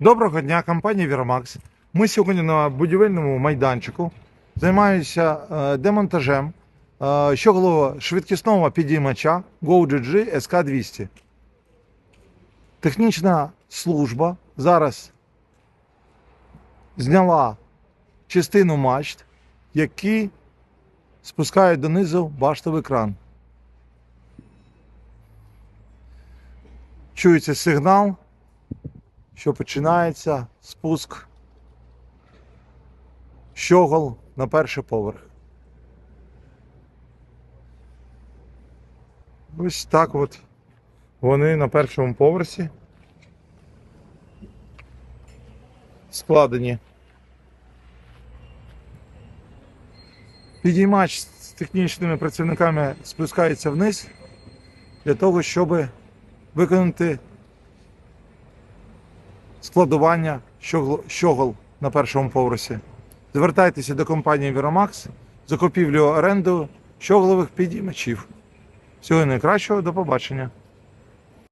Доброго дня, компанія Віромакс. Ми сьогодні на будівельному майданчику займаємося е, демонтажем е, щоглового швидкісного підіймача GoGG SK200. Технічна служба зараз зняла частину мачт, які спускають донизу баштовий кран. Чується сигнал що починається спуск щогол на перший поверх. Ось так от вони на першому поверсі складені. Підіймач з технічними працівниками спускається вниз для того, щоб виконати складування щогол на першому поверсі. Звертайтеся до компанії Віромакс за купівлю оренду щоглових підіймачів. Всього найкращого, до побачення.